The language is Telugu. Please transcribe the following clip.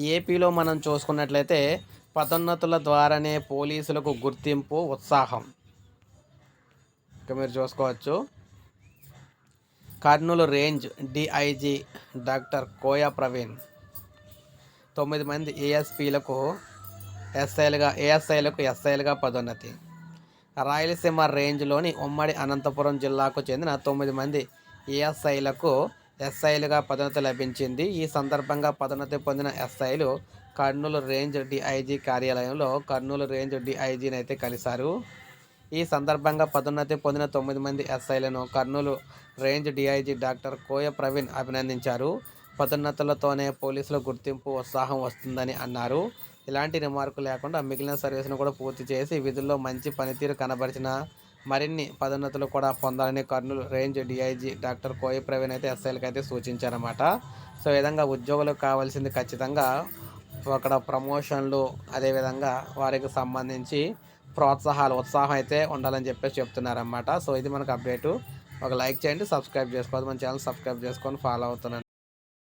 ఏపీలో మనం చూసుకున్నట్లయితే పదోన్నతుల ద్వారానే పోలీసులకు గుర్తింపు ఉత్సాహం. ఇక మీరు చూసుకోవచ్చు. Kurnool range DIG doctor Koya Praveen. తొమ్మిది మంది ఏఎస్పీలకు ఎస్ఐలుగా ఏఎస్ఐలకు ఎస్ఐలుగా పదోన్నతి. రాయలసీమ రేంజ్లోని ఉమ్మడి అనంతపురం జిల్లాకు చెందిన తొమ్మిది మంది ఏఎస్ఐలకు ఎస్ఐలుగా పదోన్నతి లభించింది. ఈ సందర్భంగా పదోన్నతి పొందిన ఎస్ఐలు కర్నూలు రేంజ్ డిఐజీ కార్యాలయంలో కర్నూలు రేంజ్ డిఐజీని అయితే కలిశారు. ఈ సందర్భంగా పదోన్నతి పొందిన తొమ్మిది మంది ఎస్ఐలను Kurnool range DIG doctor Koya Praveen అభినందించారు. పదోన్నతులతోనే పోలీసుల గుర్తింపు ఉత్సాహం వస్తుందని అన్నారు. ఇలాంటి రిమార్కు లేకుండా మిగిలిన సర్వీసును కూడా పూర్తి చేసి విధుల్లో మంచి పనితీరు కనబరిచిన మరిన్ని పదోన్నతులు కూడా పొందాలని Kurnool range DIG doctor Koya Praveen అయితే ఎస్ఐలకు అయితే సూచించారన్నమాట. సో ఈ విధంగా ఉద్యోగులకు కావాల్సింది ఖచ్చితంగా అక్కడ ప్రమోషన్లు అదేవిధంగా వారికి సంబంధించి ప్రోత్సాహాలు ఉత్సాహం అయితే ఉండాలని చెప్పేసి చెప్తున్నారన్నమాట. సో ఇది మనకు అప్డేటు. ఒక లైక్ చేయండి సబ్స్క్రైబ్ చేసుకోవాలి మన ఛానల్ సబ్స్క్రైబ్ చేసుకొని ఫాలో అవుతున్నాను